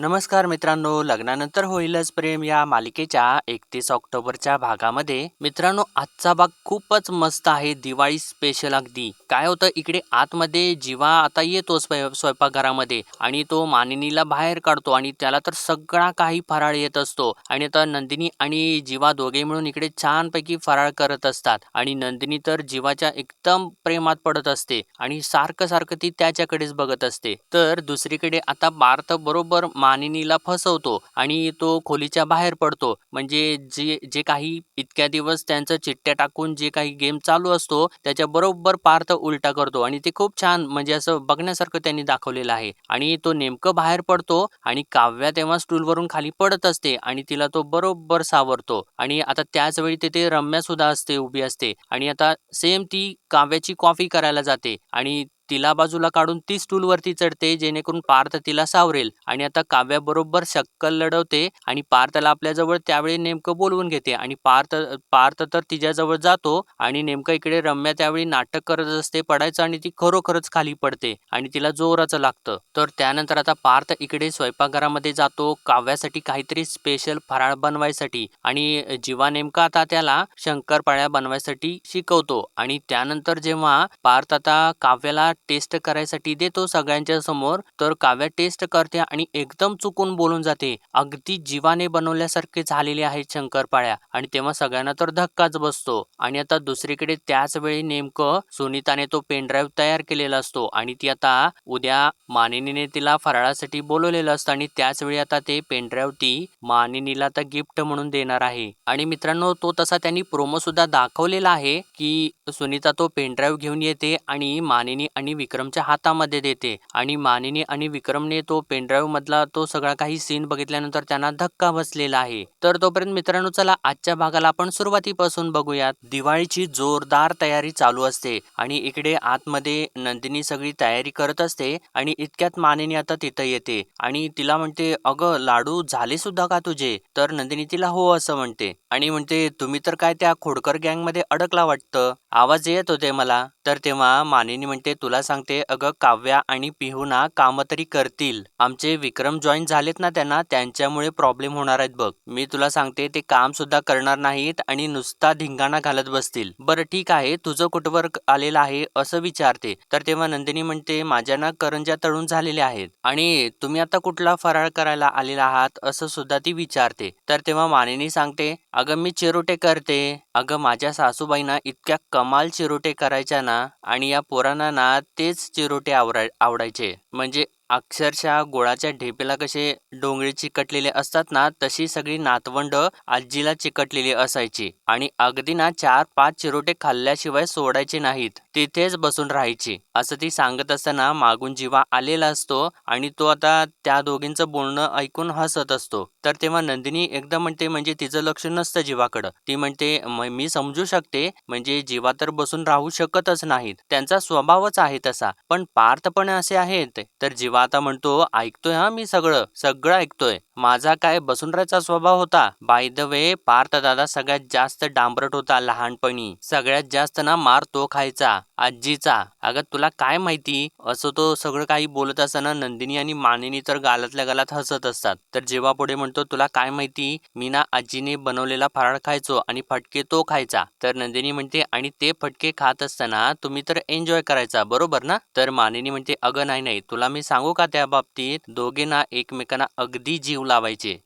नमस्कार मित्रांनो लग्नानंतर होईलच प्रेम या मालिकेच्या एकतीस ऑक्टोबरच्या भागामध्ये. मित्रांनो आजचा भाग खूपच मस्त आहे दिवाळी स्पेशल अगदी. काय होतं इकडे आतमध्ये जीवा आता येतो स्वयंपाकघरामध्ये आणि तो मानिनीला बाहेर काढतो आणि त्याला तर सगळा काही फराळ येत असतो. आणि आता नंदिनी आणि जीवा दोघे मिळून इकडे छानपैकी फराळ करत असतात आणि नंदिनी तर जीवाच्या एकदम प्रेमात पडत असते आणि सारखं सारखं ती त्याच्याकडेच बघत असते. तर दुसरीकडे आता पार्थ बरोबर मानिनीला फसवतो आणि तो खोलीच्या बाहेर पडतो. म्हणजे जे जे काही इतक्या दिवस त्यांचं चिठ्ठ्या टाकून जे काही गेम चालू असतो त्याच्या बरोबर पार्थ उलटा करतो आणि ते खूप छान म्हणजे असं बघण्यासारखं त्यांनी दाखवलेलं आहे. आणि तो नेमकं बाहेर पडतो आणि काव्या तेव्हा स्टूलवरून खाली पडत असते आणि तिला तो बरोबर सावरतो. आणि आता त्याच वेळी तिथे रम्या सुद्धा असते उभी असते. आणि आता सेम ती काव्याची कॉफी करायला जाते आणि तिला बाजूला काढून ती स्टूलवरती चढते जेणेकरून पार्थ तिला सावरेल. आणि आता काव्या बरोबर शक्कल लढवते आणि पार्थला आपल्याजवळ त्यावेळी नेमकं बोलवून घेते. आणि पार्थ पार्थ तर तिच्याजवळ जातो आणि नेमकं इकडे रम्या त्यावेळी नाटक करत असते पडायचं आणि ती खरोखरच खाली पडते आणि तिला जोराचं लागतं. तर त्यानंतर आता पार्थ इकडे स्वयंपाकघरामध्ये जातो काव्यासाठी काहीतरी स्पेशल फराळ बनवायसाठी. आणि जीवा नेमका आता त्याला शंकरपाळ्या बनवायसाठी शिकवतो. आणि त्यानंतर जेव्हा पार्थ आता काव्याला टेस्ट करायसाठी देतो सगळ्यांच्या समोर. तर काव्या टेस्ट करते आणि एकदम चुकून बोलून जाते. अगदी जीवाने बनवल्यासारखे झालेले आहेत शंकरपाळ्या. आणि तेव्हा सगळ्यांना तर धक्काच बसतो. आणि आता दुसरीकडे त्याच वेळी नेमकं सुनीताने तो पेनड्राईव्ह तयार केलेला असतो. आणि ती आता उद्या मानिनीने तिला फराळासाठी बोलवलेलं असतं. आणि त्याच वेळी आता ते पेनड्राईव्ह ती मानिनीला आता गिफ्ट म्हणून देणार आहे. आणि मित्रांनो तो तसा त्यांनी प्रोमो सुद्धा दाखवलेला आहे की सुनीता तो पेनड्राईव्ह घेऊन येते आणि मानिनी आणि विक्रमच्या हातामध्ये देते. आणि मानिनी आणि विक्रमने तो पेनड्राईव्ह मधला तो सगळा काही सीन बघितल्यानंतर त्यांना धक्का बसलेला आहे. तर तोपर्यंत मित्रांनो चला आजच्या भागाला आपण सुरुवातीपासून बघूयात. दिवाळीची जोरदार तयारी चालू असते आणि इकडे आतमध्ये नंदिनी सगळी तयारी करत असते आणि इतक्यात मानिनी आता तिथं येते. आणि तिला म्हणते अगं लाडू झाले सुद्धा का तुझे? तर नंदिनी तिला हो असं म्हणते. आणि म्हणते तुम्ही तर काय त्या खोडकर गँगमध्ये अडकला वाटतं? आवाज येत होते मला. तर तेव्हा मानिनी म्हणते तुला सांगते अगं काव्या आणि पिहूना काम तरी करतील. आमचे विक्रम जॉईन झालेत ना त्यांना त्यांच्यामुळे प्रॉब्लेम होणार आहेत बघ. मी तुला सांगते ते काम सुद्धा करणार नाहीत आणि नुसता धिंगाणा घालत बसतील. बरं ठीक आहे तुझं कुठवर आलेलं आहे असं विचारते. तर तेव्हा नंदिनी म्हणते माझ्या ना करंजा तळून झालेल्या आहेत. आणि तुम्ही आता कुठला फराळ करायला आलेला आहात असं सुद्धा ती विचारते. तर तेव्हा मानिनी सांगते अगं मी चिरोटे करते. अगं माझ्या सासूबाईंना इतक्या कमाल चिरोटे करायच्या ना आणि या पोरांना ना तेच चिरोटे आवडाय आवडायचे. म्हणजे अक्षरशः गोळाच्या ढेपेला कसे डोंगळे चिकटलेले असतात ना तशी सगळी नातवंड आजीला चिकटलेली असायची. आणि अगदी ना चार पाच चिरोटे खाल्ल्याशिवाय सोडायचे नाहीत. तिथेच बसून राहायची. असं ती सांगत असताना मागून जीवा आलेला असतो आणि तो आता त्या दोघींचं बोलणं ऐकून हसत असतो. तर तेव्हा नंदिनी एकदम म्हणते म्हणजे तिचं लक्ष नसतं जीवाकडं. ती म्हणते मी समजू शकते. म्हणजे जीवा तर बसून राहू शकतच नाहीत. त्यांचा स्वभावच आहे तसा. पण पार्थ पण असे आहेत. तर जीवा आता म्हणतो ऐकतोय हा मी सगळं सगळं ऐकतोय. माझा काय बसून राहायचा स्वभाव होता? बाय द वे पार्थ दादा सगळ्यात जास्त डांबरट होता लहानपणी. सगळ्यात जास्त ना मार तो खायचा आजीचा. अगं तुला काय माहिती? असं तो सगळं काही बोलत असताना नंदिनी आणि मानिनी तर गालातल्या गालात हसत असतात. तर जेव्हा पुढे म्हणतो तुला काय माहिती? मी ना आजीने बनवलेला फराळ खायचो आणि फटके तो खायचा. तर नंदिनी म्हणते आणि ते फटके खात असताना तुम्ही तर एन्जॉय करायचा बरोबर ना? तर मानिनी म्हणते अगं नाही नाही. तुला मी सांगू का त्या बाबतीत? दोघे ना एकमेकांना अगदी जीव लावायचे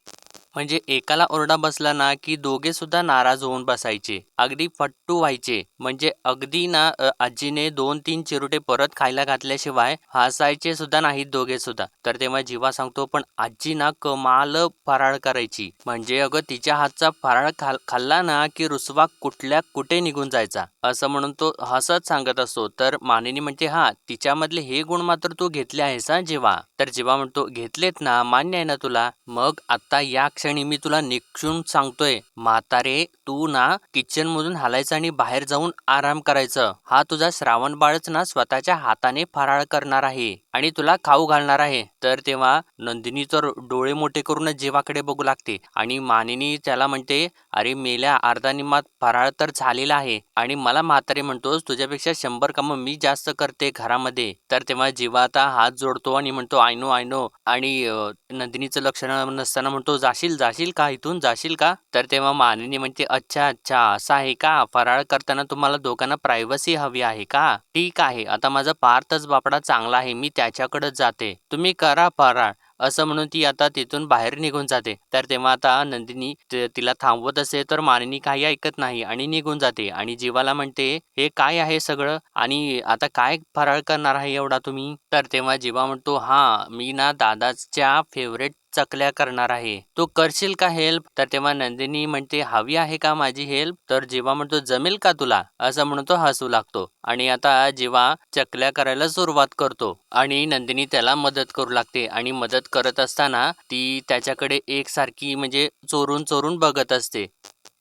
म्हणजे एकाला ओरडा बसला ना की दोघे सुद्धा नाराज होऊन बसायचे. अगदी फट्टू व्हायचे. म्हणजे अगदी ना आजीने दोन तीन चिरोटे परत खायला घातल्याशिवाय हसायचे सुद्धा नाहीत दोघे सुद्धा. तर तेव्हा जीवा सांगतो पण आजी ना कमाल फराळ करायची. म्हणजे अगं तिच्या हातचा फराळ खाल खाल्ला ना की रुसवा कुठल्या कुठे निघून जायचा. असं म्हणून तो हसत सांगत असतो. तर मानिनी म्हणते हा तिच्यामधले हे गुण मात्र तू घेतले आहेस हा जीवा. तर जीवा म्हणतो घेतलेत ना मान्य आहे ना तुला. मग आता या क्षणी मी तुला निक्षून सांगतोय म्हातारे तू ना किचन मधून हालायचं आणि बाहेर जाऊन आराम करायचं. हा तुझा श्रावण बाळच ना स्वतःच्या हाताने फराळ करणार आहे. आणि तुला खाऊ घालणार आहे. तर तेव्हा नंदिनी तर डोळे मोठे करूनच जीवाकडे बघू लागते. आणि मानिनी त्याला म्हणते अरे मेल्या अर्धा निमात फराळ तर झालेला आहे. आणि मला म्हातारे म्हणतोस तुझ्यापेक्षा शंभर कामं मी जास्त करते घरामध्ये तर तेव्हा जीवा आता हात जोडतो आणि म्हणतो आय नो आय नो. आणि नंदिनीचं लक्ष नसताना म्हणतो जाशील जाशील का इथून? जाशील का तर तेव्हा मानिनी म्हणते अच्छा अच्छा असं आहे का? फराळ करताना तुम्हाला दोघांना प्रायव्हसी हवी आहे का? ठीक आहे. आता माझा पार्थच बापडा चांगला आहे. मी त्या त्याच्याकडंच जाते. तुम्ही करा फराळ असं म्हणून ती आता तिथून बाहेर निघून जाते. तर तेव्हा आता नंदिनी तिला थांबवत असे तर मानिनी काही ऐकत नाही आणि निघून जाते. आणि जीवाला म्हणते हे काय आहे सगळं? आणि आता काय फराळ करणार आहे एवढा तुम्ही? तर तेव्हा जीवा म्हणतो हा मी ना दादाच्या फेवरेट चकल्या करणार आहे. तू करशील का हेल्प तर तेव्हा नंदिनी म्हणते हवी आहे का माझी हेल्प तर जीवा म्हणतो जमेल का तुला? असं म्हणून तो हसू लागतो. आणि आता जीवा चकल्या करायला सुरुवात करतो. आणि नंदिनी त्याला मदत करू लागते. आणि मदत करत असताना ती त्याच्याकडे एकसारखी म्हणजे चोरून चोरून बघत असते.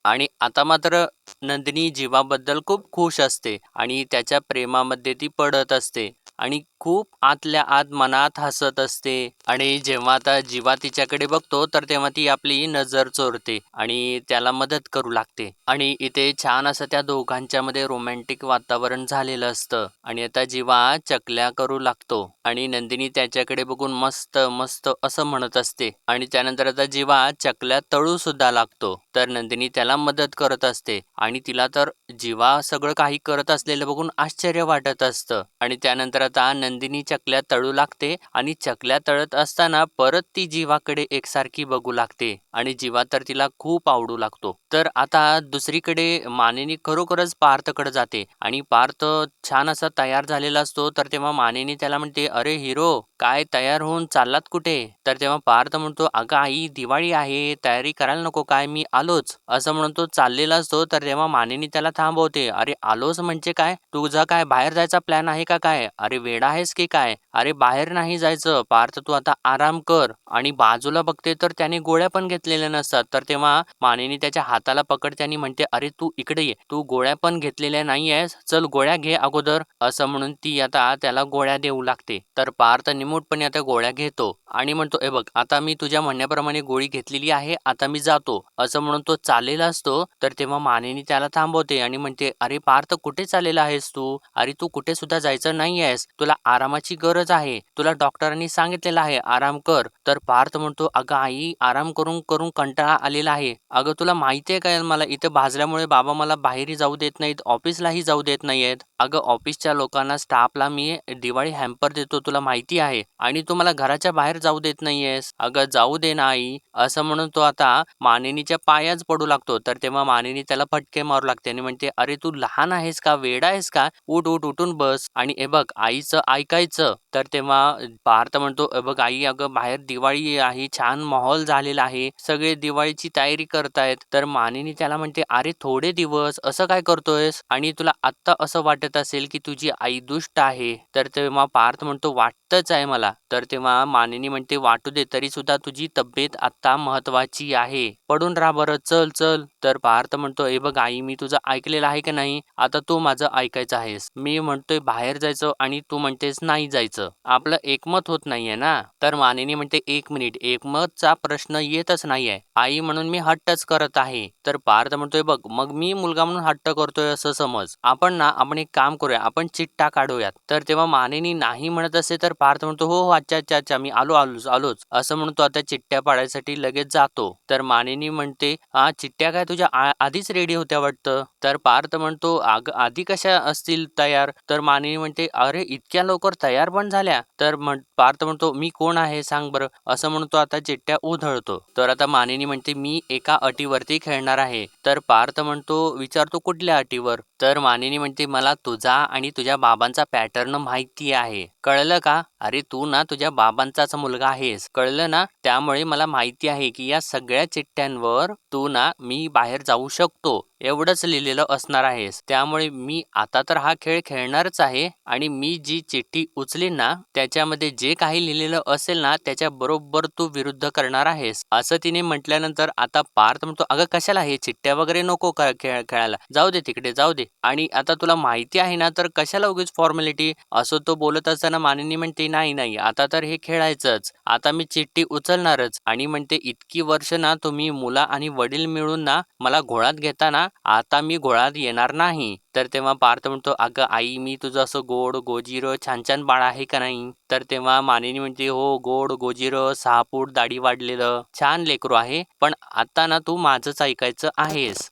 आणि आता मात्र नंदिनी जीवाबद्दल खूप खुश असते. आणि त्याच्या प्रेमामध्ये ती पडत असते. आणि खूप आतल्या आत मनात हसत असते आणि जेव्हा आता जीवा तिच्याकडे बघतो तर तेव्हा ती आपली नजर चोरते आणि त्याला मदत करू लागते. आणि इथे छान असं त्या दोघांच्या मध्ये रोमॅन्टिक वातावरण झालेलं असतं आणि आता जीवा चकल्या करू लागतो आणि नंदिनी त्याच्याकडे बघून मस्त मस्त असं म्हणत असते. आणि त्यानंतर आता जीवा चकल्या तळू सुद्धा लागतो. तर नंदिनी त्याला मदत करत असते आणि तिला तर जीवा सगळं काही करत असलेलं बघून आश्चर्य वाटत असतं. आणि त्यानंतर आता नंदिनी चकल्या तळू लागते आणि चकल्या तळत असताना परत ती जीवाकडे एकसारखी बघू लागते आणि जीवा तर तिला खूप आवडू लागतो. तर आता दुसरीकडे मानेनी खरोखरच पार्थकडे जाते आणि पार्थ छान असा तयार झालेला असतो. तर तेव्हा मानेनी त्याला म्हणते अरे हिरो काय तयार होऊन चाललात कुठे? तर तेव्हा पार्थ म्हणतो अगं आई दिवाळी आहे तयारी करायला नको काय मी आलोच. असं म्हणून तो चाललेला असतो. तर तेव्हा मानेनी त्याला थांबवते अरे आलोच म्हणजे काय? तुझा काय बाहेर जायचा प्लॅन आहे का काय? अरे वेडा आहेस की काय? अरे बाहेर नाही जायचं. पार्थ तू आता आराम कर. आणि बाजूला बघते तर त्याने गोळ्या पण घेतलेल्या नसतात. तर तेव्हा मानेनी त्याच्या हाताला पकडते आणि म्हणते अरे तू इकडे ये. तू गोळ्या पण घेतलेल्या नाही आहेस. चल गोळ्या घे अगोदर. असं म्हणून ती आता त्याला गोळ्या देऊ लागते. तर पार्थ निमूटपणे आता गोळ्या घेतो. आणि म्हणतो ए बघ आता मी तुझ्या म्हणण्याप्रमाणे गोळी घेतलेली आहे. आता मी जातो. असं म्हणून तो चाललेला असतो. तर तेव्हा मानेनी त्याला थांबवते आणि म्हणते अरे पार्थ कुठे चाललेला आहेस तू? अरे तू कुठे सुद्धा जायचं नाही आहेस. तुला आरामाची गरज आहे. तुला डॉक्टरांनी सांगितलेलं आहे आराम कर. तर पार्थ म्हणतो अगं आई आराम करून करून कंटाळा आलेला आहे. अगं तुला माहिती आहे काय मला इथं भाजल्यामुळे बाबा मला बाहेरही जाऊ देत नाहीत ऑफिसलाही जाऊ देत नाहीयेत. अगं ऑफिसच्या लोकांना स्टाफला मी दिवाळी हॅम्पर देतो तुला माहिती आहे. आणि तू मला घराच्या बाहेर जाऊ देत नाहीयेस. अगं जाऊ दे ना आई. असं म्हणून तो आता मानिनीच्या पायाच पडू लागतो. तर तेव्हा मानिनी त्याला फटके मारू लागते आणि म्हणते अरे तू लहान आहेस का वेडा आहेस का? उठ उठ उठून बस. आणि ए बघ आईचं ऐकायचं. तर तेव्हा पार्थ म्हणतो बघ आई अगं बाहेर दिवाळी आहे छान माहोल झालेला आहे. सगळे दिवाळीची तयारी करतायत. तर मानिनी त्याला म्हणते अरे थोडे दिवस असं काय करतोयस? आणि तुला आत्ता असं वाटत असेल की तुझी आई दुष्ट आहे. तर तेव्हा पार्थ म्हणतो वाटतच आहे मला. तर तेव्हा मानिनी म्हणते वाटू दे तरी सुद्धा तुझी तब्येत आता महत्वाची आहे. पडून राहा बरं चल चल. तर पार्थ म्हणतो हे बघ आई मी तुझं ऐकलेलं आहे की नाही? आता तू माझं ऐकायचं आहेस. मी म्हणतोय बाहेर जायचं आणि तू म्हणतेस नाही जायचं. आपलं एकमत होत नाहीये ना? तर मानेनी म्हणते एक मिनिट एकमतचा प्रश्न येतच नाहीये. आई म्हणून मी हट्टच करत आहे. तर पार्थ म्हणतोय बघ मग मी मुलगा म्हणून हट्ट करतोय असं समज. आपण ना आपण एक काम करूया आपण चिट्टा काढूयात. तर तेव्हा मानेनी नाही म्हणत असे तर पार्थ म्हणतो हो हो अच्छा अच्छा अच्छा मी आलो आलोच आलोच. असं म्हणतो आता चिट्ट्या पाडायसाठी लगेच जातो. तर मानेनी म्हणते हा चिट्ट्या काय तुझ्या आ- आधीच रेडी होत्या वाटतं? तर पार्थ म्हणतो आग आधी कशा असतील तयार? तर मानिनी म्हणते अरे इतक्या लवकर तयार पण झाल्या. तर म्हण पार्थ म्हणतो मी कोण आहे सांग बरं. असं म्हणतो आता चिट्ट्या उधळतो. तर आता मानिनी म्हणते मी एका अटीवरती खेळणार आहे. तर पार्थ म्हणतो विचारतो कुठल्या अटीवर? तर मानिनी म्हणते मला तुझा आणि तुझ्या बाबांचा पॅटर्न माहिती आहे. कळलं का? अरे तू ना तुझ्या बाबांचाच मुलगा आहेस. कळलं ना? त्यामुळे मला माहिती आहे की या सगळ्या चिठ्ठ्यांवर तू ना मी बाहेर जाऊ शकतो. एवढंच लिहिलेलं असणार आहेस. त्यामुळे मी आता तर हा खेळ खेळणारच आहे आणि मी जी चिठ्ठी उचलीन ना त्याच्यामध्ये जे काही लिहिलेलं असेल ना त्याच्या बरोबर तू विरुद्ध करणार आहेस. असं तिने म्हटल्यानंतर आता पार्थ म्हणतो अगं कशाला हे चिठ्ठ्या वगैरे नको खेळ खेळायला? जाऊ दे तिकडे जाऊ दे. आणि आता तुला माहिती आहे ना तर कशाला उगीच फॉर्मॅलिटी? असं तो बोलत असताना मानिनी म्हणते नाही नाही आता तर हे खेळायचंच. आता मी चिठ्ठी उचलणारच. आणि म्हणते इतकी वर्ष ना तुम्ही मुला आणि वडील मिळून ना मला घोळात घेताना आता मी घोळात येणार नाही. तर तेव्हा पार्थ म्हणतो अगं आई मी तुझं असं गोड गोजिरं छान छान बाळ आहे का नाही? तर तेव्हा मानिनी म्हणते हो गोड गोजिरं सहा फूट दाढी वाढलेलं छान लेकरू आहे पण आता ना तू माझंच ऐकायचं आहेस.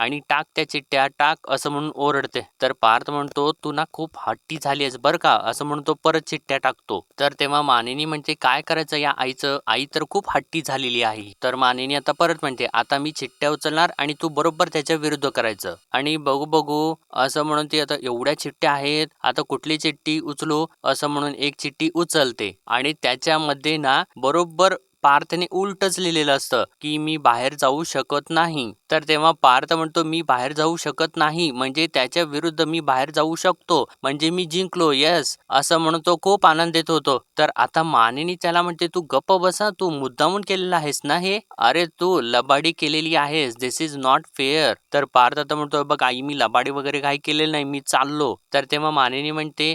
आणि टाक त्या चिठ्ठ्या टाक असं म्हणून ओरडते. तर पार्थ म्हणतो तू ना खूप हट्टी झाली आहेस बरं का? असं म्हणून तो परत चिठ्ठ्या टाकतो. तर तेव्हा मानिनी म्हणते काय करायचं या आईचं? आई तर खूप हट्टी झालेली आहे. तर मानिनी आता परत म्हणते आता मी चिठ्ठ्या उचलणार आणि तू बरोबर त्याच्या विरुद्ध करायचं. आणि बघू बघू असं म्हणून ती आता एवढ्या चिठ्ठ्या आहेत आता कुठली चिठ्ठी उचलू असं म्हणून एक चिठ्ठी उचलते. आणि त्याच्यामध्ये ना बरोबर पार्थने उलटच लिहिलेलं असतं की मी बाहेर जाऊ शकत नाही. तर तेव्हा पार्थ म्हणतो मी बाहेर जाऊ शकत नाही. म्हणजे त्याच्या विरुद्ध मी बाहेर जाऊ शकतो. म्हणजे मी जिंकलो. येस. असं म्हणून तो खूप देत होतो. तर आता मानेनी त्याला म्हणते तू गप्प बसा. तू मुद्दामून केलेला आहेस ना हे? अरे तू लबाडी केलेली आहेस. दिस इज नॉट फेअर तर पार्थ आता म्हणतो बघ आई मी लबाडी वगैरे काही केलेलं नाही. मी चाललो. तर तेव्हा मानेनी म्हणते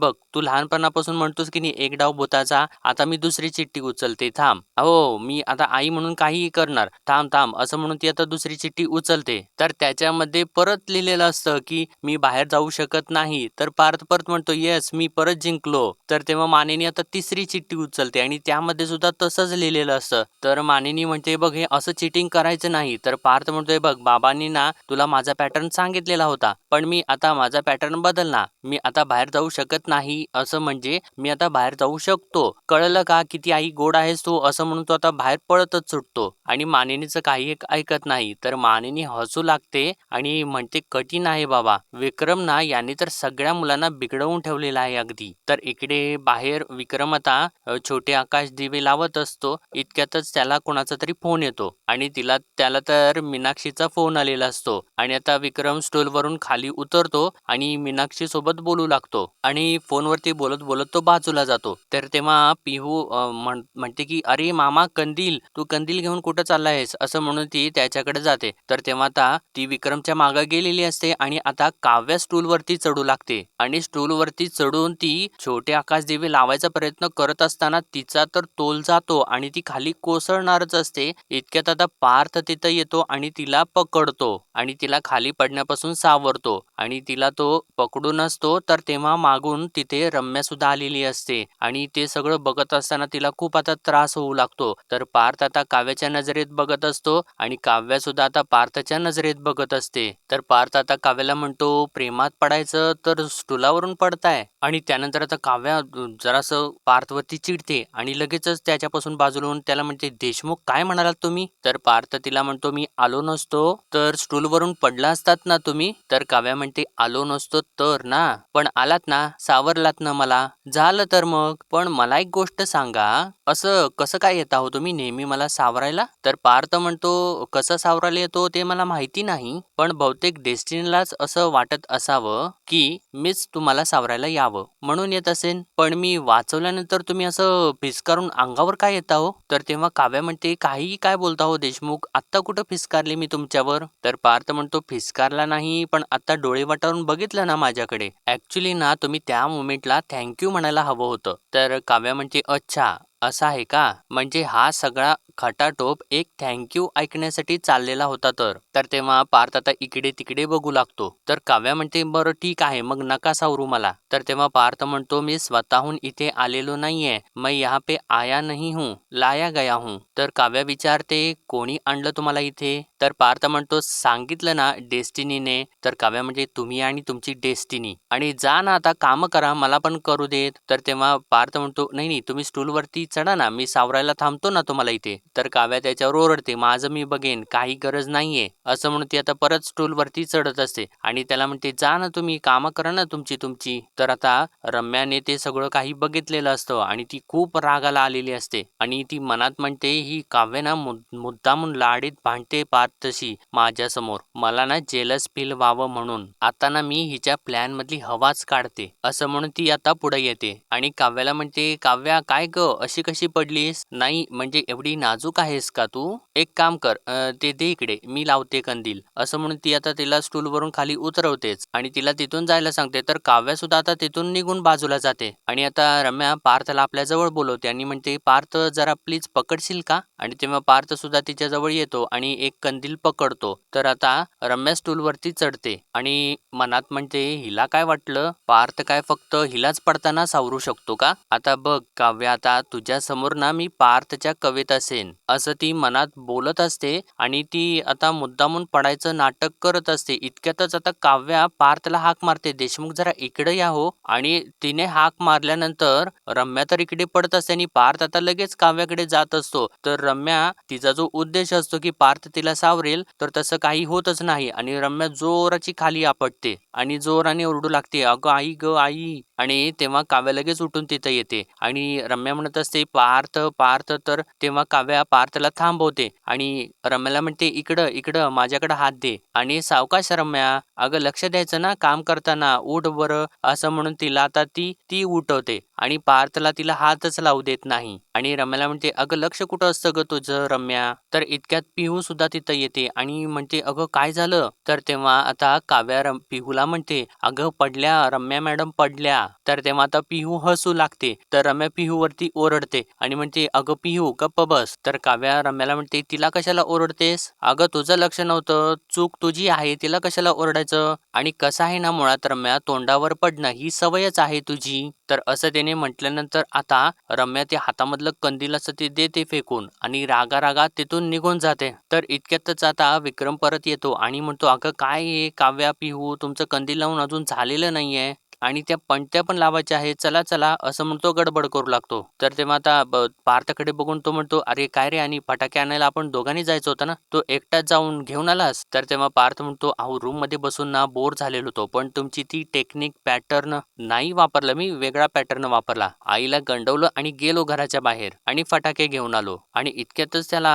बघ तू लहानपणापासून म्हणतोस की नाही एक डाव भूताचा आता मी दुसरी चिठ्ठी उचलते थांब. हो मी आता आई म्हणून काहीही करणार थांब थांब असं म्हणून ती आता दुसरी चिठ्ठी उचलते. तर त्याच्यामध्ये परत लिहिलेलं असतं की मी बाहेर जाऊ शकत नाही. तर पार्थ परत म्हणतो येस मी परत जिंकलो. तर तेव्हा मानेनी आता तिसरी चिठ्ठी उचलते आणि त्यामध्ये सुद्धा तसंच लिहिलेलं असतं. तर मानेनी म्हणते बघ हे असं चिटिंग करायचं नाही. तर पार्थ म्हणतोय बघ बाबांनी ना तुला माझा पॅटर्न सांगितलेला होता पण मी आता माझा पॅटर्न बदलला मी आता बाहेर जाऊ शकत नाही असं म्हणजे मी आता बाहेर जाऊ शकतो. कळलं का किती आई गोड आहेस तू? असं म्हणून तो आता बाहेर पळतच सुटतो. आणि मानिनीचं काही एक ऐकत नाही. तर मानिनी हसू लागते आणि म्हणते कठीण आहे बाबा. विक्रम ना याने तर सगळ्या मुलांना बिघडवून ठेवलेला आहे अगदी. तर इकडे बाहेर विक्रम आता छोटे आकाश दिवे लावत असतो. इतक्यातच त्याला कोणाचा तरी फोन येतो. आणि तिला त्याला तर मीनाक्षीचा फोन आलेला असतो. आणि आता विक्रम स्टूलवरून खाली उतरतो आणि मीनाक्षी सोबत बोलू लागतो. आणि फोनवरती बोलत बोलत तो बाजूला जातो. तर तेव्हा पिहू म्हण- म्हणते की अरे मामा कंदील तू कंदील घेऊन कुठं आहेस? असं म्हणून ती त्याच्याकडे जाते. तर तेव्हा आता ती विक्रमच्या मागे गेलेली असते आणि आता काव्या स्टूलवरती चढू लागते. आणि स्टूलवरती चढून ती छोटे आकाश दिवे लावायचा प्रयत्न करत असताना तिचा तर तोल जातो आणि ती खाली कोसळणारच असते. इतक्यात आता पार्थ तिथं येतो आणि तिला पकडतो आणि तिला खाली पडण्यापासून सावरतो. आणि तिला तो पकडून असतो. तर तेव्हा मागून तिथे रम्या सुद्धा आलेली असते आणि ते सगळं बघत असताना तिला खूप आता त्रास होऊ लागतो. तर पार्थ आता काव्याच्या नजरेत बघत असतो आणि काव्या सुद्धा आता पार्थच्या नजरेत बघत असते. तर पार्थ आता काव्याला म्हणतो प्रेमात पडायचं तर स्टुलावरून पडताय. आणि त्यानंतर आता काव्या जरासं पार्थवरती चिडते आणि लगेचच त्याच्यापासून बाजूला होऊन त्याला म्हणते देशमुख काय म्हणालात तुम्ही? तर पार्थ तिला म्हणतो मी आलो नसतो तर स्टूलवरून पडला असतात ना तुम्ही? तर काव्या म्हणते आलो नसतो तर ना पण आलात ना सावरलात ना मला. झालं तर मग पण मला एक गोष्ट सांगा असं कसं काय येत आहो तुम्ही नेहमी मला सावरायला? तर पार्थ म्हणतो कसं सावरायला येतो ते मला माहिती नाही पण बहुतेक डेस्टिनीलाच असं वाटत असावं की मीच तुम्हाला सावरायला यावं म्हणून येत असेन. पण मी वाचवल्यानंतर तुम्ही असं फिसकारून अंगावर काय येत आहो? तर तेव्हा काव्या म्हणते काहीही काय बोलता हो देशमुख आत्ता कुठं फिसकारले मी तुमच्यावर? तर पार्थ म्हणतो फिसकारला नाही पण आत्ता डोळे वाटारून बघितलं ना माझ्याकडे. ऍक्च्युली ना तुम्ही त्या मुमेंटला थँक्यू म्हणायला हवं होतं. तर काव्या म्हणते अच्छा असं आहे का? म्हणजे हा सगळा खटाटोप एक थँक्यू ऐकण्यासाठी चाललेला होता तर. तर तेव्हा पार्थ आता इकडे तिकडे बघू लागतो. तर काव्या म्हणते बरं ठीक आहे मग नका सावरू मला. तर तेव्हा पार्थ म्हणतो मी स्वतःहून इथे आलेलो नाहीये. मैं यहाँ पे आया नहीं हूँ लाया गया हूँ. तर काव्या विचारते कोणी आणलं तुम्हाला इथे? तर पार्थ म्हणतो सांगितलं ना डेस्टिनीने. तर काव्या म्हणजे तुम्ही आणि तुमची डेस्टिनी. आणि जा ना आता काम करा मला पण करू देत. तर तेव्हा पार्थ म्हणतो नाही नाही तुम्ही स्टूलवरती चढा ना मी सावरायला थांबतो ना तुम्हाला इथे. तर काव्या त्याच्यावर ओरडते माझं मी बघेन काही गरज नाहीये. असं म्हणून ती आता परत स्टूलवरती चढत असते. आणि त्याला म्हणते जा ना तुम्ही कामं करा ना तुमची तुमची. तर आता रम्याने ते सगळं काही बघितलेलं असतं आणि ती खूप रागाला आलेली असते. आणि ती मनात म्हणते ही काव्यना मुद्दामून लाडीत भांडते पार्थ पार्थशी माझ्यासमोर. मला ना जेलस फील व्हावं म्हणून. आता ना मी हिच्या प्लॅन मधली हवाच काढते. असं म्हणून ती आता पुढे येते. आणि काव्याला म्हणते काव्या काय ग? अशी कशी पडलीस? नाही म्हणजे एवढी नाजूक आहेस का तू? एक काम कर ते दे इकडे. मी लावते कंदील. असं म्हणून ती आता तिला स्टूलवरून खाली उतरवतेच. आणि तिला तिथून जायला सांगते तर काव्या सुद्धा आता तिथून निघून बाजूला जाते. आणि आता रम्या पार्थला आपल्या जवळ बोलवते आणि म्हणते पार्थ जरा प्लीज पकडशील का? आणि तेव्हा पार्थ सुद्धा तिच्या जवळ येतो आणि एक कंदील पकडतो. तर आता रम्या स्टूलवरती चढते आणि मनात म्हणते हिला काय वाटलं? पार्थ काय फक्त हिलाच पडताना सावरू शकतो का? आता बघ काव्य आता तुझ्या समोर ना मी पार्थच्या कवेत असेन. असं ती मनात बोलत असते आणि ती आता मुद्दामून पडायचं नाटक करत असते. इतक्यातच आता काव्या पार्थला हाक मारते देशमुख जरा इकडे या हो. हो. आणि तिने हाक मारल्यानंतर रम्या तर इकडे पडत असते आणि पार्थ आता लगेच काव्याकडे जात असतो. तर रम्या तिचा जो उद्देश असतो की पार्थ तिला सावरेल तर तसं काही होतच नाही आणि रम्या जोराची खाली आपटते आणि जोराने ओरडू लागते अगं आई ग आई. आणि तेव्हा काव्या लगेच उठून तिथं येते आणि रम्या म्हणत असते पार्थ पार्थ. तर तेव्हा काव्या पार्थला थांबवते आणि रम्याला म्हणते इकडं इकडं माझ्याकडं हात दे. आणि सावकाश रम्या अगं लक्ष द्यायचं ना काम करताना उठ बरं. असं म्हणून तिला आता ती ती उठवते आणि पार्थला तिला हातच लावू देत नाही. आणि रम्याला म्हणते अगं लक्ष कुठं असतं ग तुझं रम्या? तर इतक्यात पिहू सुद्धा तिथं येते आणि म्हणते अगं काय झालं? तर तेव्हा आता काव्या रम पिहूला म्हणते अगं पडल्या रम्या मॅडम पडल्या. तर तेव्हा आता पिहू हसू लागते. तर रम्या पिहूवरती ओरडते आणि म्हणते अगं पिहू गप्प बस. तर काव्या रम्याला म्हणते तिला कशाला ओरडतेस? अगं तुझं लक्ष नव्हतं. चूक तुझी आहे. तिला कशाला ओरडायचं? आणि कसं आहे ना मुळात रम्या तोंडावर पडणं ही सवयच आहे तुझी? तर असं त्याने म्हटल्यानंतर आता रम्या ते हातामधलं कंदील असं ते देते फेकून आणि रागा रागा तिथून निघून जाते. तर इतक्यातच आता विक्रम परत येतो आणि म्हणतो अगं काय आहे काव्या पिहू? तुमचं कंदील लावून अजून झालेलं नाहीये. आणि त्या पणत्या पण लावायच्या आहे चला चला असं म्हणतो गडबड करू लागतो. तर तेव्हा आता ब- पार्थकडे बघून तो म्हणतो अरे काय रे आणि फटाके आणायला आपण दोघांनी जायचं होतं ना? तो एकटाच जाऊन घेऊन आलास? तर तेव्हा पार्थ म्हणतो अहो रूममध्ये बसून ना बोर झालेलो होतो पण तुमची ती टेक्निक पॅटर्न नाही वापरलं मी वेगळा पॅटर्न वापरला. आईला गंडवलं आणि गेलो घराच्या बाहेर आणि फटाके घेऊन आलो. आणि इतक्यातच त्याला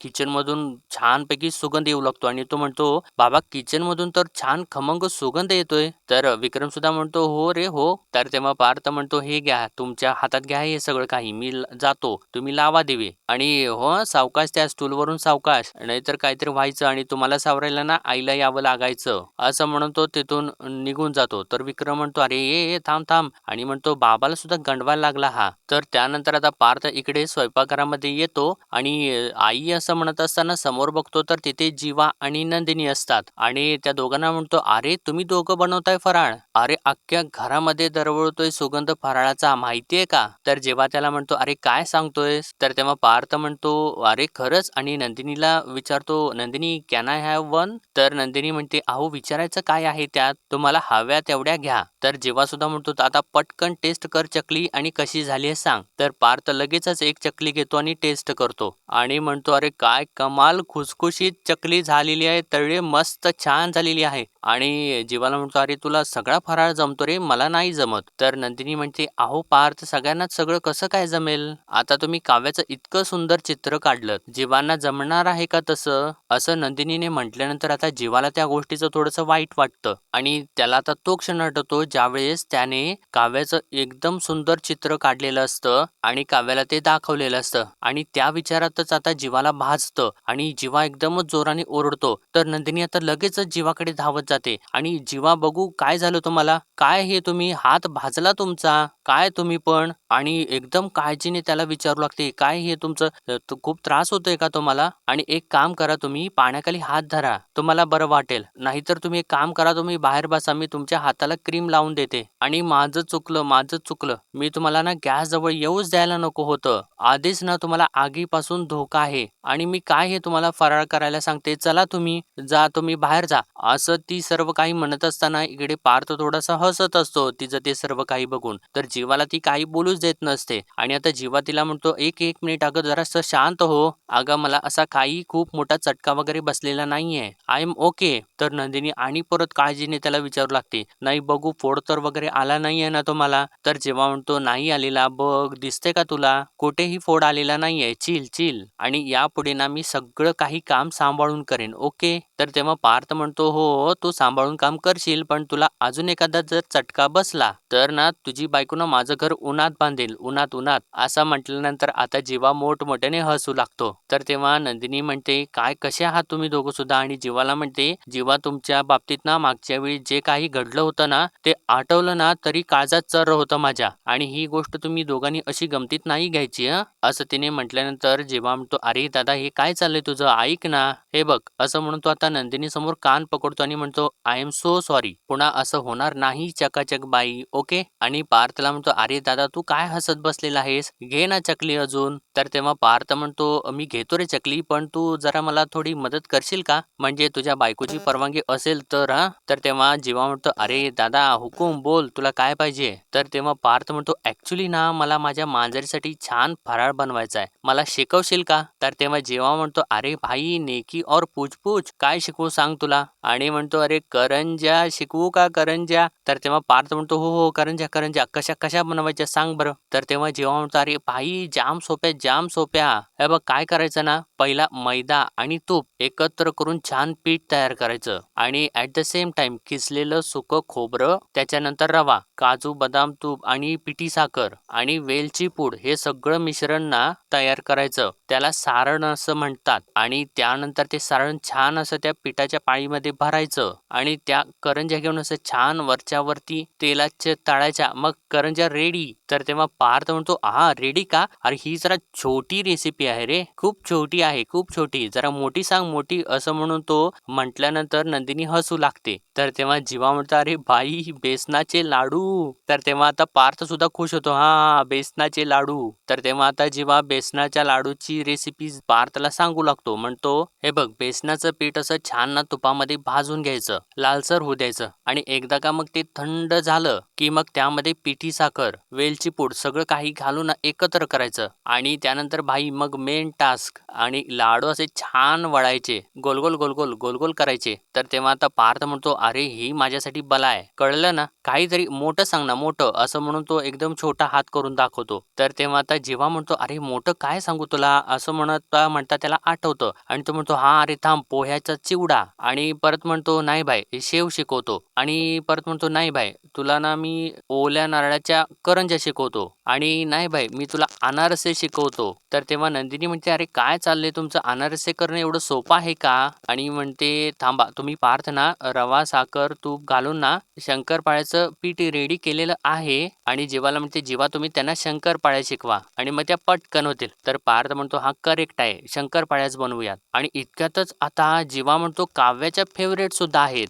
किचन मधून छानपैकी सुगंध येऊ लागतो आणि तो म्हणतो बाबा किचन मधून तर छान खमंग सुगंध येतोय. तर विक्रम सुद्धा म्हणतो हो रे हो. तर तेव्हा पार्थ म्हणतो हे घ्या तुमच्या हातात घ्या हे सगळं काही मी जातो तुम्ही लावा दिवे. आणि हो सावकाश त्या स्टूलवरून सावकाश नाहीतर काहीतरी व्हायचं आणि तुम्हाला सावरायला ना आईला यावं लागायचं. असं म्हणून तो तिथून निघून जातो. तर विक्रम म्हणतो अरे ये ये थांब थांब. आणि म्हणतो बाबाला सुद्धा गंडवायला लागला हा. तर त्यानंतर आता पार्थ इकडे स्वयंपाकघरामध्ये येतो आणि आई असं म्हणत असताना समोर बघतो तर तिथे जीवा आणि नंदिनी असतात. आणि त्या दोघांना म्हणतो अरे तुम्ही दोघं बनवताय फराळ. अरे अख्ख्या घरामध्ये दरवळतोय सुगंध फराळाचा माहितीये का? तर जेव्हा त्याला म्हणतो अरे काय सांगतोयस? तर तेव्हा पार्थ म्हणतो अरे खरंच? आणि नंदिनीला विचारतो Nandini can I have one तर नंदिनी म्हणते अहो विचारायचं काय आहे त्यात? तुम्हाला हव्या तेवढ्या घ्या. तर जेव्हा सुद्धा म्हणतो आता पटकन टेस्ट कर चकली आणि कशी झाली आहे सांग. तर पार्थ लगेचच एक चकली घेतो आणि टेस्ट करतो आणि म्हणतो अरे काय कमाल खुसखुशीत चकली झालेली आहे तळी मस्त छान झालेली आहे. आणि जीवाला म्हणतो अरे तुला सगळा फराळ जमतो रे मला नाही जमत. तर नंदिनी म्हणते अहो पार्थ सगळ्यांनाच सगळं कसं काय जमेल? आता तुम्ही काव्याचं इतकं सुंदर चित्र काढलं जीवांना जमणार आहे का तसं? असं नंदिनीने म्हटल्यानंतर आता जीवाला त्या गोष्टीचं थोडंसं वाईट वाटतं. आणि त्याला आता तो क्षण आठवतो ज्यावेळेस त्याने काव्याचं एकदम सुंदर चित्र काढलेलं असतं आणि काव्याला ते दाखवलेलं असतं. आणि त्या विचारातच आता जीवाला भाजतं आणि जीवा एकदमच जोराने ओरडतो. तर नंदिनी आता लगेचच जीवाकडे धावत जाते. आणि जीवा बघू काय झालं तुम्हाला? काय हे तुम्ही? हात भाजला तुमचा? काय तुम्ही पण? आणि एकदम काळजीने त्याला विचारू लागते काय हे तुमचं? खूप त्रास होतोय का तुम्हाला? आणि एक काम करा तुम्ही पाण्याखाली हात धरा. तुम्हाला बरं वाटेल. नाहीतर तुम्ही एक काम करा तुम्ही बाहेर बसा मी तुमच्या हाताला क्रीम लावून देते. आणि माझं चुकलं माझं चुकलं. मी तुम्हाला ना गॅस जवळ येऊच द्यायला नको होतं. आधीच ना तुम्हाला आगीपासून धोका आहे. आणि मी काय हे तुम्हाला फराळ करायला सांगते? चला तुम्ही. जा तुम्ही बाहेर जा. असं ती सर्व काही म्हणत असताना इकडे पार्थ थोडासा हस हसत असतो तिचं ते सर्व काही बघून. तर जीवाला ती काही बोलूच देत नसते. आणि आता जीवा तिला म्हणतो एक एक मिनिट अगं जरासं शांत हो. अगं मला असा काही खूप मोठा चटका वगैरे बसलेला नाहीये. आय एम ओके तर नंदिनी आणि परत काळजीने त्याला विचारू लागते. नाही बघू फोड तर वगैरे आला नाहीये ना तुम्हाला तर जेव्हा म्हणतो नाही आलेला बघ दिसते का तुला? कुठेही फोड आलेला नाहीये. Chill chill. आणि यापुढे ना मी सगळं काही काम सांभाळून करेन. ओके तर तेव्हा पार्थ म्हणतो हो तू सांभाळून काम करशील पण तुला अजून एखादा जर चटका बसला तर ना तुझी बायको ना माझं घर उन्हात बांधेल उन्हात उन्हात. असं म्हटल्यानंतर आता जीवा मोठमोठ्याने हसू लागतो. तर तेव्हा नंदिनी म्हणते काय कसे आहात तुम्ही दोघं सुद्धा? आणि जीवाला म्हणते जीवा तुमच्या बाबतीत ना मागच्या वेळी जे काही घडलं होतं ना ते आठवलं ना तरी काळजात चर होतं माझ्या. आणि ही गोष्ट तुम्ही दोघांनी अशी गमतीत नाही घ्यायची असं तिने म्हटल्यानंतर जीवा म्हणतो अरे दादा हे काय चाललंय तुझं? ऐक ना. हे बघ. असं म्हणून तो आता नंदिनी समोर कान पकडतो आणि म्हणतो आय एम सो सॉरी पुन्हा असं होणार नाही चकाचक बाई. ओके? आणि पार्थला म्हणतो अरे दादा तू काय हसत बसलेला आहेस? घे ना चकली अजून. तर तेव्हा पार्थ म्हणतो मी घेतो रे चकली पण तू जरा मला थोडी मदत करशील का? म्हणजे तुझ्या बायकोची परवानगी असेल तर हा? तर तेव्हा जीवा म्हणतो अरे दादा हुकूम बोल तुला काय पाहिजे? तर तेव्हा पार्थ म्हणतो ऍक्च्युली ना मला माझ्या मांजरीसाठी छान फराळ बनवायचा आहे. मला शिकवशील का? तर तेव्हा जेव्हा म्हणतो अरे भाई नेकी और पूछ काय शिकवू सांग तुला? आणि म्हणतो अरे करंज्या शिकवू का करंज्या? तर तेव्हा पार्थ म्हणतो हो हो करंज्या करंज्या कशा कशा बनवायच्या सांग बरं? तर तेव्हा जेव्हा म्हणतो अरे भाई जाम सोप्या जाम सोप्या. हे बघ काय करायचं ना? पहिला मैदा आणि तूप एकत्र करून छान पीठ तयार करायचं. आणि ऍट द सेम टाइम किसलेलं सुकं खोबरं त्याच्यानंतर रवा काजू बदाम तूप आणि पिठी साखर आणि वेलची पूड हे सगळं मिश्रण ना तयार करायचं. त्याला सारण असं म्हणतात आणि त्यानंतर ते सारण छान असं त्या पिठाच्या पाळीमध्ये भरायचं आणि त्या करंज्या घेऊन असं छान वरच्यावरती तेलाच्या तळायच्या मग करंज्या रेडी तर तेव्हा पार्थ म्हणतो हा रेडी का? अरे ही जरा छोटी रेसिपी आहे रे. खूप छोटी आहे खूप छोटी. जरा मोठी सांग मोठी. असं म्हणून तो म्हटल्यानंतर नंदिनी हसू लागते. तर तेव्हा जीवा म्हणतो अरे बाई बेसनाचे लाडू. तर तेव्हा आता पार्थ सुद्धा खुश होतो हा बेसनाचे लाडू. तर तेव्हा आता जेव्हा बेसनाच्या लाडूची रेसिपी पार्थला सांगू लागतो. म्हणतो हे बघ बेसनाचं पीठ असं छान ना तुपामध्ये भाजून घ्यायचं. लालसर होऊ द्यायचं. आणि एकदा का मग ते थंड झालं की मग त्यामध्ये पिठी साखर वेलची पूड सगळं काही घालून एकत्र करायचं. आणि त्यानंतर भाई मग मेन टास्क आणि लाडू असे छान वळायचे गोलगोल गोलगोल गोलगोल करायचे. तर तेव्हा आता पार्थ म्हणतो अरे ही माझ्यासाठी बला आहे. कळलं ना? काहीतरी मोठं सांग ना मोठं असं म्हणून तो एकदम छोटा हात करून दाखवतो. तर तेव्हा आता जेव्हा म्हणतो अरे मोठं काय सांगू तुला? असं म्हणत म्हणता त्याला आठवतं. आणि तो म्हणतो हा अरे थांब पोह्याचा चिवडा. आणि परत म्हणतो नाही भाई शेव शिकवतो. आणि परत म्हणतो नाही भाई तुला ना मी ओल्या नारळाच्या करंज्या शिकवतो. आणि नाही भाई मी तुला अनारसे शिकवतो. तर तेव्हा नंदिनी म्हणते अरे काय चाललंय तुमचं? अनारसे करणं एवढं सोपं आहे का? आणि म्हणते थांबा तुम्ही पार्थ ना रवा साखर तूप घालून ना शंकरपाळ्याचं पीठ रेडी केलेलं आहे आणि जीवाला म्हणते जेव्हा तुम्ही त्यांना शंकरपाळ्या शिकवा. आणि मग त्या पटकन होतील. तर पार्थ म्हणतो हा करेक्ट आहे. शंकरपाळ्याच बनवूयात. आणि इतक्यातच आता जीवा म्हणतो काव्याच्या फेवरेट सुद्धा आहेत.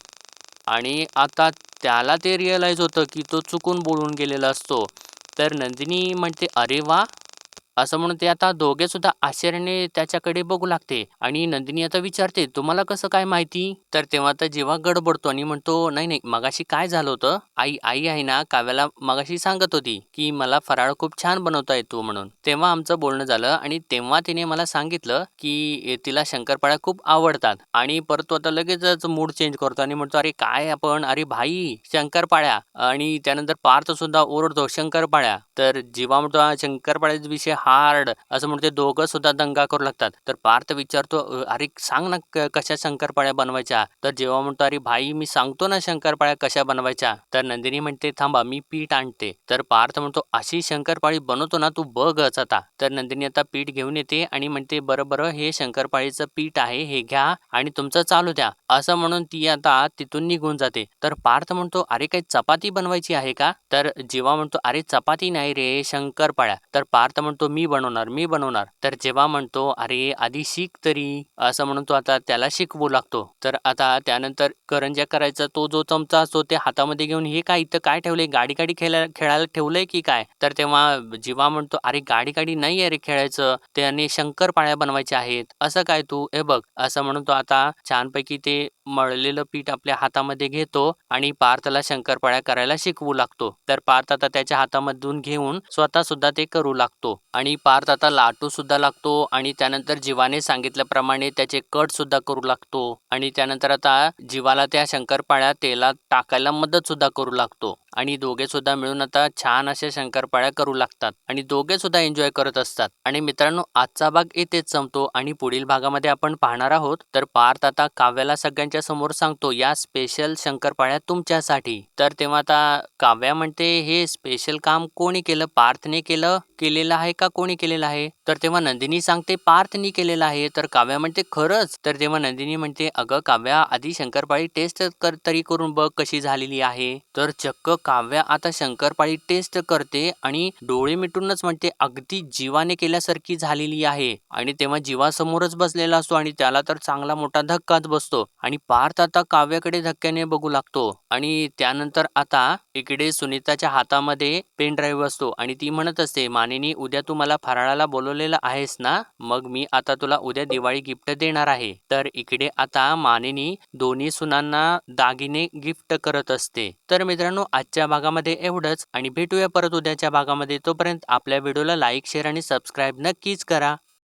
आणि आता त्याला ते रिअलाइज होतं की तो चुकून बोलून गेलेला असतो. तर नंदिनी म्हणते अरे वा असं म्हणून ते आता दोघे सुद्धा आश्चर्याने त्याच्याकडे बघू लागते. आणि नंदिनी आता विचारते तुम्हाला कसं काय माहिती? तर तेव्हा आता जेव्हा गडबडतो आणि म्हणतो नाही नाही मगाशी काय झालं होतं? आई आई आहे ना काव्याला मगाशी सांगत होती की मला फराळ खूप छान बनवता येतो म्हणून. तेव्हा आमचं बोलणं झालं आणि तेव्हा तिने मला सांगितलं की तिला शंकरपाळ्या खूप आवडतात. आणि परत तो आता लगेचच मूड चेंज करतो आणि म्हणतो अरे काय आपण? अरे भाई शंकरपाळ्या. आणि त्यानंतर पार्थ सुद्धा ओरडतो शंकरपाळ्या. तर जीवा म्हणतो "हा, शंकरपाळ्याचा विषय हार्ड असं म्हणते दोघं सुद्धा दंगा करू लागतात. तर पार्थ विचारतो अरे सांग ना क- कशा शंकरपाळ्या बनवायच्या? तर जेव्हा म्हणतो अरे भाई मी सांगतो ना शंकरपाळ्या कशा बनवायच्या? तर नंदिनी म्हणते थांबा मी पीठ आणते. तर पार्थ म्हणतो अशी शंकरपाळी बनवतो ना तू बघच आता. तर नंदिनी आता पीठ घेऊन येते आणि म्हणते बरं बरं हे शंकरपाळीचं पीठ आहे हे घ्या आणि तुमचं चालू द्या. असं म्हणून ती आता तिथून निघून जाते. तर पार्थ म्हणतो अरे काही चपाती बनवायची आहे का? तर जेव्हा म्हणतो अरे चपाती नाही रे शंकरपाळ्या. तर पार्थ म्हणतो मी बनवणार मी बनवणार. तर जेव्हा म्हणतो अरे आधी शिक तरी. असं म्हणून तो आता त्याला शिकवू लागतो. तर आता त्यानंतर करंज्या करायचा तो जो चमचा असतो ते हातामध्ये घेऊन हे काय इथं काय ठेवलंय? गाडी गाडी खेळायला खेळायला ठेवलंय की काय? तर तेव्हा जीवा म्हणतो अरे गाडी गाडी नाही आहे रे खेळायचं. त्याने शंकरपाळ्या बनवायच्या आहेत. असं काय तू? हे बघ. असं म्हणून तो आता छानपैकी ते मळलेलं पीठ आपल्या हातामध्ये घेतो आणि पार्थला शंकरपाळ्या करायला शिकवू लागतो. तर पार्थ आता त्याच्या हातामधून घेऊन स्वतः सुद्धा ते करू लागतो. आणि आणि पार्थ आता लाटूसुद्धा लागतो आणि त्यानंतर जीवाने सांगितल्याप्रमाणे त्याचे कट सुद्धा करू लागतो. आणि त्यानंतर आता जीवाला त्या शंकरपाळ्या तेलात टाकायला मदत सुद्धा करू लागतो. आणि दोघे सुद्धा मिळून आता छान अशा शंकरपाळ्या करू लागतात. आणि दोघे सुद्धा एन्जॉय करत असतात. आणि मित्रांनो आजचा भाग इथेच संपतो आणि पुढील भागामध्ये आपण पाहणार आहोत. तर पार्थ आता काव्याला सगळ्यांच्या समोर सांगतो या स्पेशल शंकरपाळ्या तुमच्यासाठी. तर तेव्हा आता काव्या म्हणते हे स्पेशल काम कोणी केलं? पार्थने केलं? केलेलं आहे का? कोणी केलेलं आहे? तर तेव्हा नंदिनी सांगते पार्थनी केलेलं आहे. तर काव्या म्हणते खरंच? तर तेव्हा नंदिनी म्हणते अगं काव्या आधी शंकरपाळी टेस्ट कर तरी करून बघ कशी झालेली आहे. तर चक्क काव्या आता शंकरपाळी टेस्ट करते आणि डोळे मिटूनच म्हणते अगदी जीवाने केल्यासारखी झालेली आहे. आणि तेव्हा जीवासमोरच बसलेला असतो आणि त्याला तर चांगला मोठा धक्काच बसतो. आणि पार्थ आता काव्याकडे धक्क्याने बघू लागतो. आणि त्यानंतर आता इकडे सुनीताच्या हातामध्ये पेन ड्राईव्ह असतो आणि ती म्हणत असते मानिनी उद्या तू मला फराळाला बोलवलेलं आहेस ना? मग मी आता तुला उद्या दिवाळी गिफ्ट देणार आहे. तर इकडे आता मानिनी दोन्ही सुनांना दागिने गिफ्ट करत असते. तर मित्रांनो आजच्या भागामध्ये एवढंच आणि भेटूया परत उद्याच्या भागामध्ये. तोपर्यंत आपल्या व्हिडिओला लाईक शेअर आणि सबस्क्राईब नक्कीच करा.